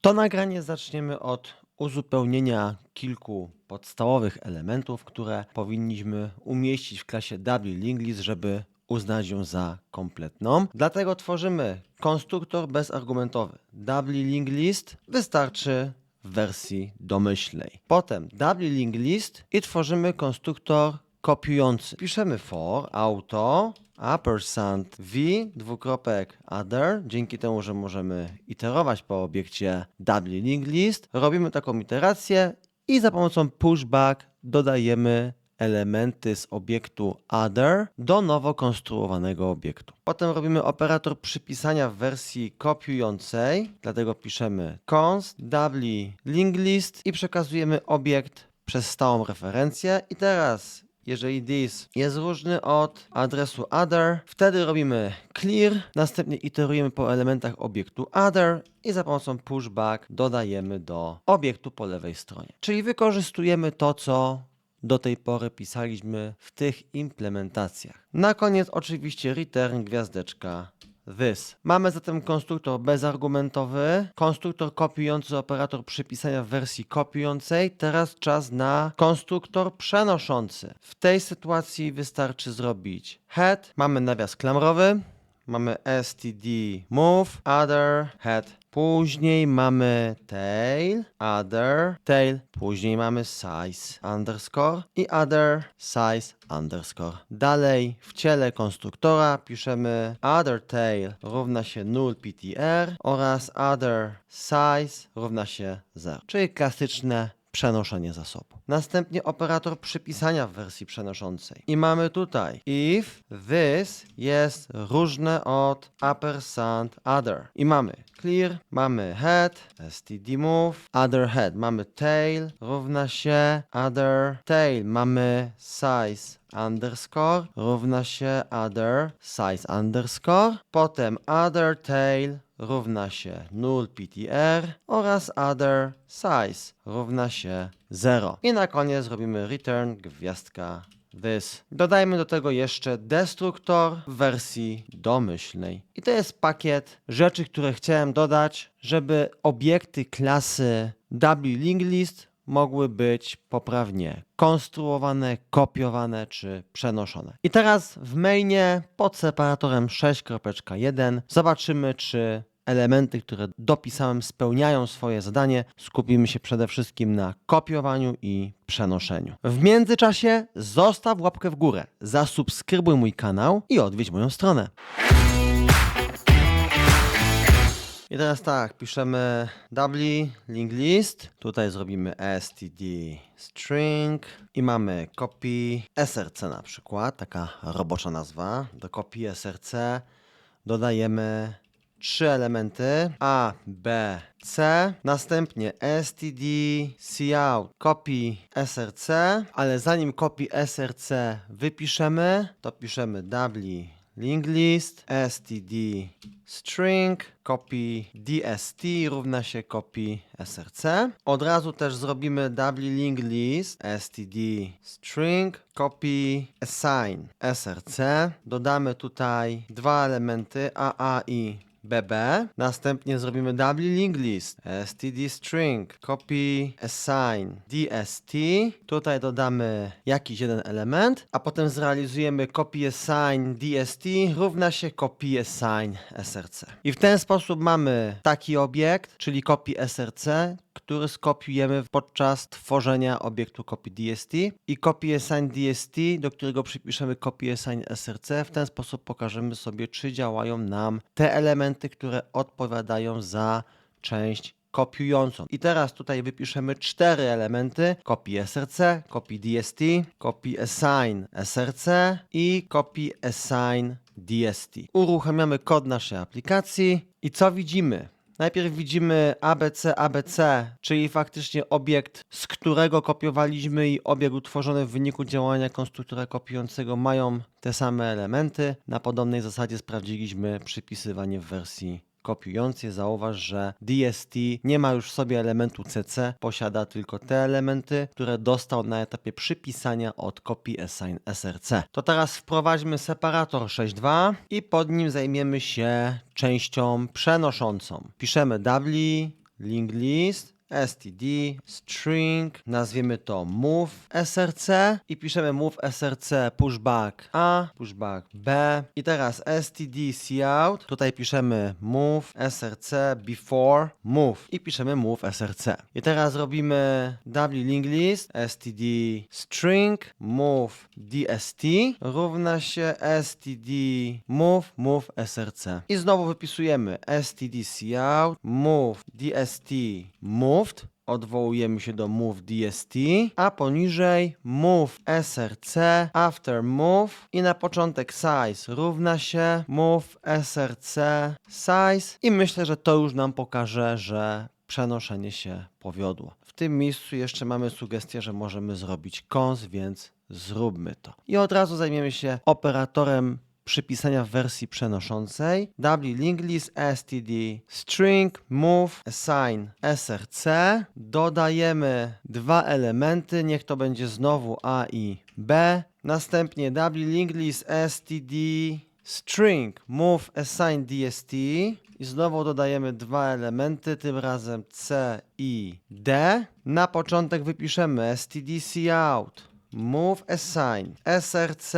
To nagranie zaczniemy od uzupełnienia kilku podstawowych elementów, które powinniśmy umieścić w klasie W Linglist, żeby uznać ją za kompletną. Dlatego tworzymy konstruktor bezargumentowy. W Linglist wystarczy w wersji domyślnej. Potem W Linglist i tworzymy konstruktor kopiujący. Piszemy for auto ampersand v dwukropek other. Dzięki temu, że możemy iterować po obiekcie W Linglist, robimy taką iterację i za pomocą pushback dodajemy elementy z obiektu other do nowo konstruowanego obiektu. Potem robimy operator przypisania w wersji kopiującej, dlatego piszemy const w linklist i przekazujemy obiekt przez stałą referencję. I teraz jeżeli this jest różny od adresu other, wtedy robimy clear, następnie iterujemy po elementach obiektu other i za pomocą pushback dodajemy do obiektu po lewej stronie. Czyli wykorzystujemy to, co do tej pory pisaliśmy w tych implementacjach. Na koniec oczywiście return gwiazdeczka this. Mamy zatem konstruktor bezargumentowy, konstruktor kopiujący operator przypisania w wersji kopiującej. Teraz czas na konstruktor przenoszący. W tej sytuacji wystarczy zrobić head, mamy nawias klamrowy, mamy std move, other, head. Później mamy tail, other, tail. Później mamy size underscore i other size underscore. Dalej w ciele konstruktora piszemy other tail równa się null ptr oraz other size równa się 0, czyli klasyczne przenoszenie zasobu. Następnie operator przypisania w wersji przenoszącej. I mamy tutaj if this jest różne od ampersand other. I mamy clear, mamy head, std move, other head, mamy tail równa się other tail, mamy size underscore równa się other size underscore, potem other tail równa się null ptr oraz other size równa się 0. I na koniec robimy return gwiazdka this. Dodajmy do tego jeszcze destruktor w wersji domyślnej. I to jest pakiet rzeczy, które chciałem dodać, żeby obiekty klasy W-Linklist mogły być poprawnie konstruowane, kopiowane czy przenoszone. I teraz w mainie pod separatorem 6.1 zobaczymy, czy elementy, które dopisałem, spełniają swoje zadanie. Skupimy się przede wszystkim na kopiowaniu i przenoszeniu. W międzyczasie zostaw łapkę w górę, zasubskrybuj mój kanał i odwiedź moją stronę. I teraz tak, piszemy w link list, tutaj zrobimy std string i mamy copy src na przykład, taka robocza nazwa. Do copy src dodajemy trzy elementy. A, B, C, następnie std cout copy src, ale zanim copy src wypiszemy, to piszemy w link list std string copy dst równa się copy src. Od razu też zrobimy w link list std string copy assign src. Dodamy tutaj dwa elementy aa i bb. Następnie zrobimy w link list std string copy assign dst. Tutaj dodamy jakiś jeden element, a potem zrealizujemy copy assign dst równa się copy assign src. I w ten sposób mamy taki obiekt, czyli copy src, który skopiujemy podczas tworzenia obiektu copy dst i copy assign dst, do którego przypiszemy copy assign src. W ten sposób pokażemy sobie, czy działają nam te elementy, które odpowiadają za część kopiującą. I teraz tutaj wypiszemy cztery elementy: copy src, copy dst, copy assign src i copy assign dst. Uruchamiamy kod naszej aplikacji i co widzimy? Najpierw widzimy ABC, ABC, czyli faktycznie obiekt, z którego kopiowaliśmy i obiekt utworzony w wyniku działania konstruktora kopiującego mają te same elementy. Na podobnej zasadzie sprawdziliśmy przypisywanie w wersji kopiującej. Zauważ, że DST nie ma już w sobie elementu CC, posiada tylko te elementy, które dostał na etapie przypisania od copy assign src. To teraz wprowadźmy separator 6.2 i pod nim zajmiemy się częścią przenoszącą. Piszemy w linked list, std, string, nazwiemy to move src i piszemy move src pushback a, pushback b. I teraz std cout, tutaj piszemy move src before move i piszemy move src. I teraz robimy w list. Std string move dst równa się std move move src i znowu wypisujemy std cout move dst moved odwołujemy się do move dst a poniżej move src after move i na początek size równa się move src size i myślę, że to już nam pokaże, że przenoszenie się powiodło. W tym miejscu jeszcze mamy sugestię, że możemy zrobić cons, więc zróbmy to. I od razu zajmiemy się operatorem przypisania w wersji przenoszącej. W linked list std string move assign src dodajemy dwa elementy. Niech to będzie znowu a i b. Następnie w linked list std string move assign dst i znowu dodajemy dwa elementy, tym razem c i d. Na początek wypiszemy std cout move assign src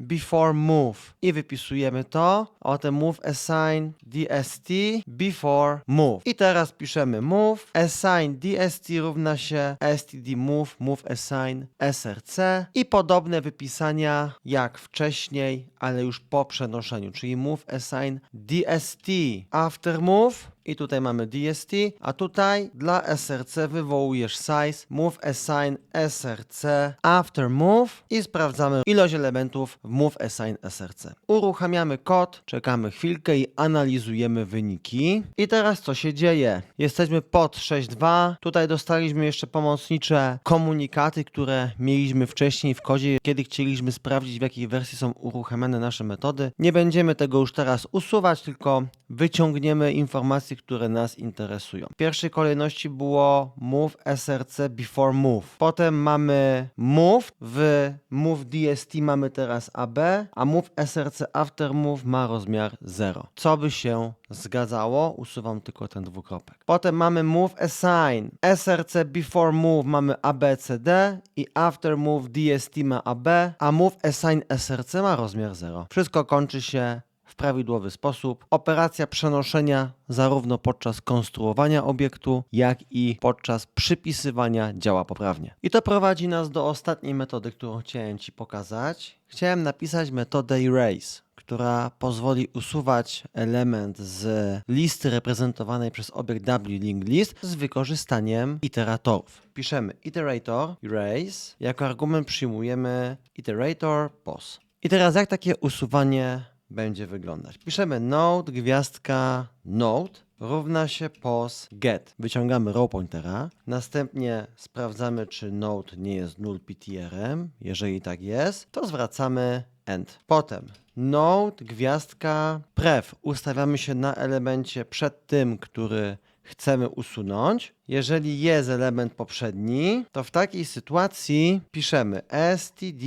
before move. I wypisujemy to, a potem move assign dst before move. I teraz piszemy move assign dst równa się std move move assign src i podobne wypisania jak wcześniej, ale już po przenoszeniu, czyli move assign dst after move i tutaj mamy DST, a tutaj dla SRC wywołujesz size, move assign SRC after move i sprawdzamy ilość elementów w move assign SRC. Uruchamiamy kod, czekamy chwilkę i analizujemy wyniki. I teraz co się dzieje? Jesteśmy pod 6.2, tutaj dostaliśmy jeszcze pomocnicze komunikaty, które mieliśmy wcześniej w kodzie, kiedy chcieliśmy sprawdzić w jakiej wersji są uruchamiane nasze metody. Nie będziemy tego już teraz usuwać, tylko wyciągniemy informacje, które nas interesują. W pierwszej kolejności było move src before move. Potem mamy move, w move dst mamy teraz ab, a move src after move ma rozmiar 0. Co by się zgadzało? Usuwam tylko ten dwukropek. Potem mamy move assign, src before move mamy abcd i after move dst ma ab, a move assign src ma rozmiar 0. Wszystko kończy się w prawidłowy sposób. Operacja przenoszenia zarówno podczas konstruowania obiektu, jak i podczas przypisywania działa poprawnie. I to prowadzi nas do ostatniej metody, którą chciałem Ci pokazać. Chciałem napisać metodę erase, która pozwoli usuwać element z listy reprezentowanej przez obiekt wLinkList z wykorzystaniem iteratorów. Piszemy iterator erase, jako argument przyjmujemy iterator pos. I teraz jak takie usuwanie będzie wyglądać. Piszemy node, gwiazdka, node równa się pos get. Wyciągamy row pointera, następnie sprawdzamy, czy node nie jest null ptrem. Jeżeli tak jest, to zwracamy end. Potem node, gwiazdka, pref. Ustawiamy się na elemencie przed tym, który chcemy usunąć. Jeżeli jest element poprzedni, to w takiej sytuacji piszemy std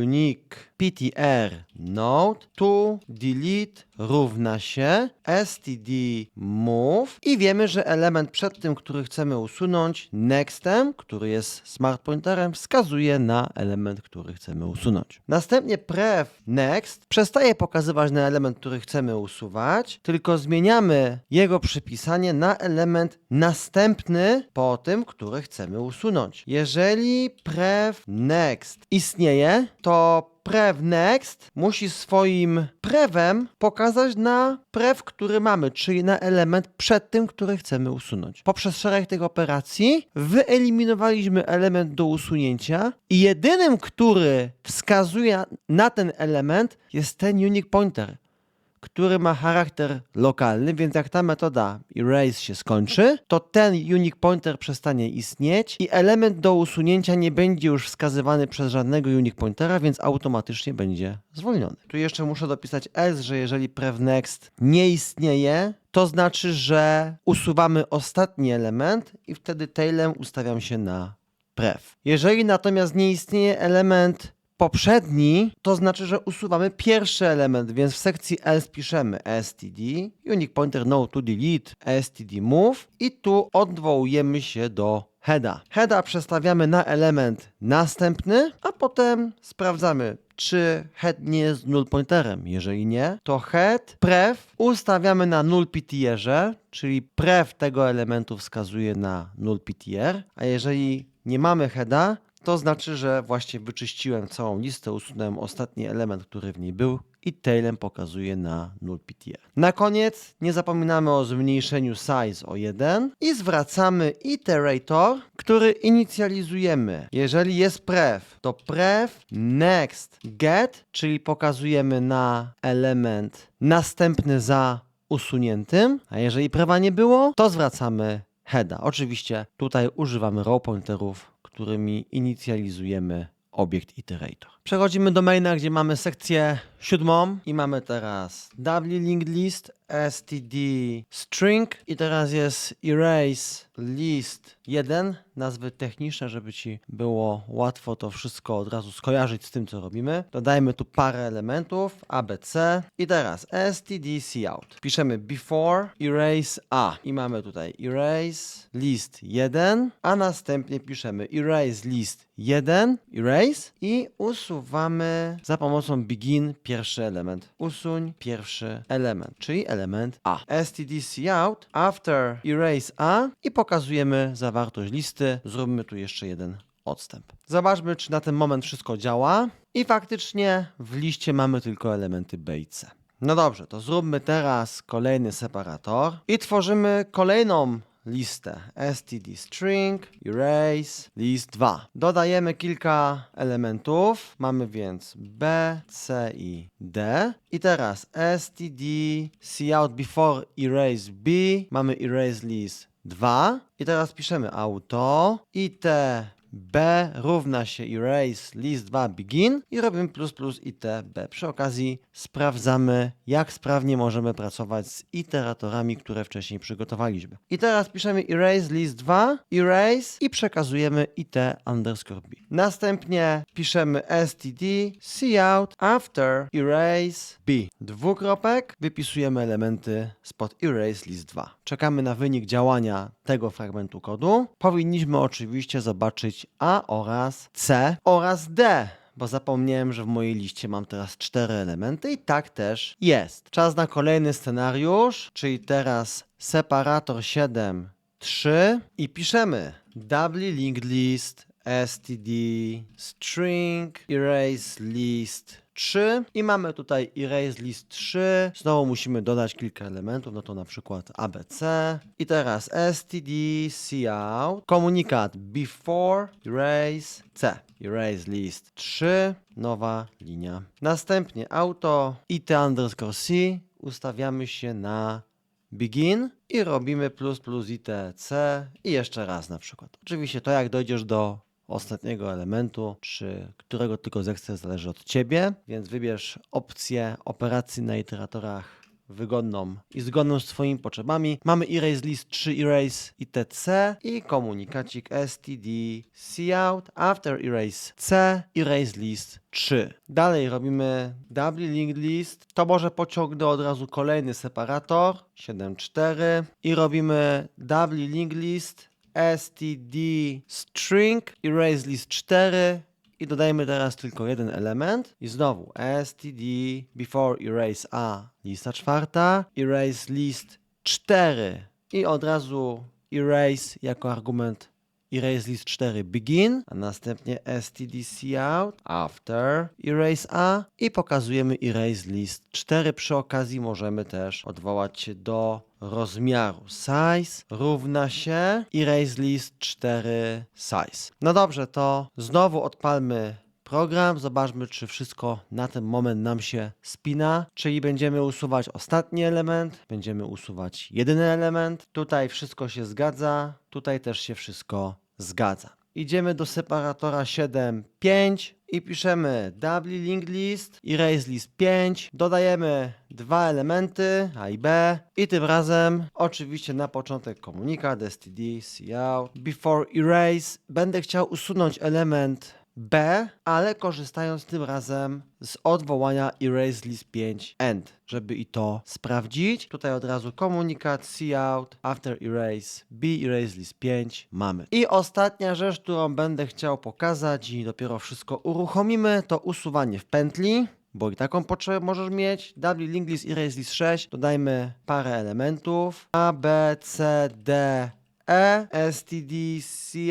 unique ptr node to delete równa się std move i wiemy, że element przed tym, który chcemy usunąć, nextem, który jest smart pointerem, wskazuje na element, który chcemy usunąć. Następnie pref next przestaje pokazywać na element, który chcemy usuwać, tylko zmieniamy jego przypisanie na element następny po tym, który chcemy usunąć. Jeżeli pref next istnieje, to prev next musi swoim prewem pokazać na prev, który mamy, czyli na element przed tym, który chcemy usunąć. Poprzez szereg tych operacji wyeliminowaliśmy element do usunięcia i jedynym, który wskazuje na ten element jest ten unique pointer który ma charakter lokalny, więc jak ta metoda erase się skończy, to ten unique pointer przestanie istnieć i element do usunięcia nie będzie już wskazywany przez żadnego unique pointera, więc automatycznie będzie zwolniony. Tu jeszcze muszę dopisać else, że jeżeli prevnext nie istnieje, to znaczy, że usuwamy ostatni element i wtedy tailem ustawiam się na prev. Jeżeli natomiast nie istnieje element poprzedni, to znaczy, że usuwamy pierwszy element, więc w sekcji else piszemy std, unique pointer no to delete, std move i tu odwołujemy się do heada. Heada przestawiamy na element następny, a potem sprawdzamy, czy head nie jest null pointerem. Jeżeli nie, to head pref ustawiamy na null ptr, czyli pref tego elementu wskazuje na null ptr, a jeżeli nie mamy heada, to znaczy, że właśnie wyczyściłem całą listę, usunąłem ostatni element, który w niej był i tailem pokazuje na null ptr. Na koniec nie zapominamy o zmniejszeniu size o 1 i zwracamy iterator, który inicjalizujemy. Jeżeli jest pref, to pref next get, czyli pokazujemy na element następny za usuniętym, a jeżeli prawa nie było, to zwracamy heada. Oczywiście tutaj używamy row pointerów, którymi inicjalizujemy obiekt iterator. Przechodzimy do maina, gdzie mamy sekcję siódmą i mamy teraz w linked list, std string i teraz jest erase list 1, nazwy techniczne, żeby Ci było łatwo to wszystko od razu skojarzyć z tym, co robimy. Dodajmy tu parę elementów, abc i teraz std cout. Piszemy before erase a i mamy tutaj erase list 1, a następnie piszemy erase list 1, erase i usuwamy za pomocą begin pierwszy element. Usuń pierwszy element, czyli element a. std cout after erase a i pokazujemy zawartość listy. Zróbmy tu jeszcze jeden odstęp. Zobaczmy, czy na ten moment wszystko działa. I faktycznie w liście mamy tylko elementy B i C. No dobrze, to zróbmy teraz kolejny separator i tworzymy kolejną listę std string erase list 2. Dodajemy kilka elementów. Mamy więc b, c i d. I teraz std cout before erase b. Mamy erase list 2. I teraz piszemy auto it b równa się erase list 2 begin i robimy plus plus it b. Przy okazji sprawdzamy, jak sprawnie możemy pracować z iteratorami, które wcześniej przygotowaliśmy. I teraz piszemy erase list 2, erase i przekazujemy it underscore b. Następnie piszemy std cout after erase b. Dwukropek, wypisujemy elementy spod erase list 2. Czekamy na wynik działania tego fragmentu kodu. Powinniśmy oczywiście zobaczyć A oraz C oraz D bo zapomniałem, że w mojej liście mam teraz cztery elementy i tak też jest. Czas na kolejny scenariusz, czyli teraz separator 7, 3 i piszemy doubly linked list std string erase list 3 i mamy tutaj erase list 3. Znowu musimy dodać kilka elementów, no to na przykład abc. I teraz std cout komunikat before erase c. Erase list 3, nowa linia. Następnie auto it underscore c ustawiamy się na begin i robimy plus plus itc i jeszcze raz na przykład. Oczywiście to jak dojdziesz do ostatniego elementu, czy którego tylko zechcesz, zależy od Ciebie, więc wybierz opcję operacji na iteratorach wygodną i zgodną z Twoimi potrzebami. Mamy erase list 3 erase itc i komunikacik std cout after erase c erase list 3. Dalej robimy double linked list. To może pociągnę od razu kolejny separator 7.4 i robimy double linked list std string erase list 4 i dodajmy teraz tylko jeden element. I znowu std before erase a lista czwarta erase list 4 i od razu erase jako argument erase list 4 begin, a następnie std cout after erase a. I pokazujemy erase list 4. Przy okazji możemy też odwołać się do rozmiaru size równa się erase list 4 size. No dobrze, to znowu odpalmy program, zobaczmy czy wszystko na ten moment nam się spina, czyli będziemy usuwać ostatni element, będziemy usuwać jedyny element, tutaj wszystko się zgadza, tutaj też się wszystko zgadza. Idziemy do separatora 7.5 i piszemy double linked list, erase list 5, dodajemy dwa elementy A i B. I tym razem oczywiście na początek komunikat std cout before erase będę chciał usunąć element B, ale korzystając tym razem z odwołania erase list 5 end, żeby i to sprawdzić. Tutaj od razu komunikat cout after erase b erase list 5 mamy. I ostatnia rzecz, którą będę chciał pokazać i dopiero wszystko uruchomimy, to usuwanie w pętli. Bo i taką potrzebę możesz mieć. W link list erase list 6 dodajmy parę elementów A, B, C, D, E, std,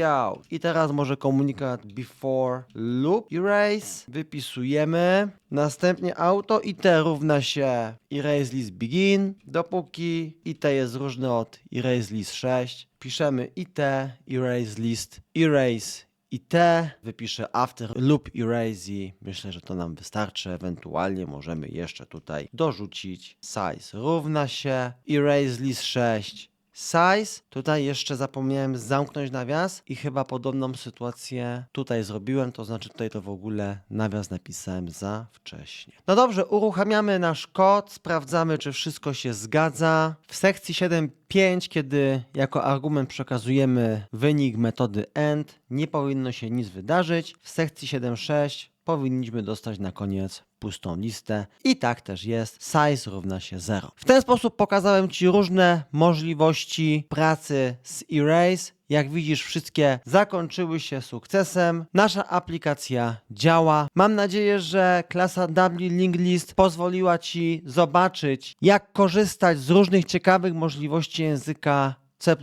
cout. I teraz może komunikat before loop erase. Wypisujemy. Następnie auto it równa się erase list begin. Dopóki it jest różny od erase list 6, piszemy it erase list erase i te wypiszę after loop erase i myślę, że to nam wystarczy. Ewentualnie możemy jeszcze tutaj dorzucić size równa się erase list 6 size. Tutaj jeszcze zapomniałem zamknąć nawias i chyba podobną sytuację tutaj zrobiłem, to znaczy tutaj to w ogóle nawias napisałem za wcześnie. No dobrze, uruchamiamy nasz kod, sprawdzamy czy wszystko się zgadza. W sekcji 7.5, kiedy jako argument przekazujemy wynik metody end, nie powinno się nic wydarzyć. W sekcji 7.6 powinniśmy dostać na koniec pustą listę i tak też jest. Size równa się 0. W ten sposób pokazałem Ci różne możliwości pracy z Erase. Jak widzisz, wszystkie zakończyły się sukcesem. Nasza aplikacja działa. Mam nadzieję, że klasa W Link List pozwoliła Ci zobaczyć, jak korzystać z różnych ciekawych możliwości języka C.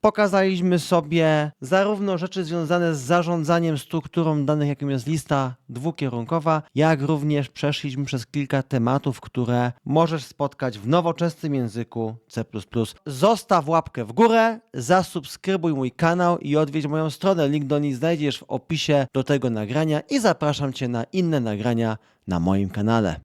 Pokazaliśmy sobie zarówno rzeczy związane z zarządzaniem strukturą danych, jakim jest lista dwukierunkowa, jak również przeszliśmy przez kilka tematów, które możesz spotkać w nowoczesnym języku C. Zostaw łapkę w górę, zasubskrybuj mój kanał i odwiedź moją stronę. Link do niej znajdziesz w opisie do tego nagrania i zapraszam Cię na inne nagrania na moim kanale.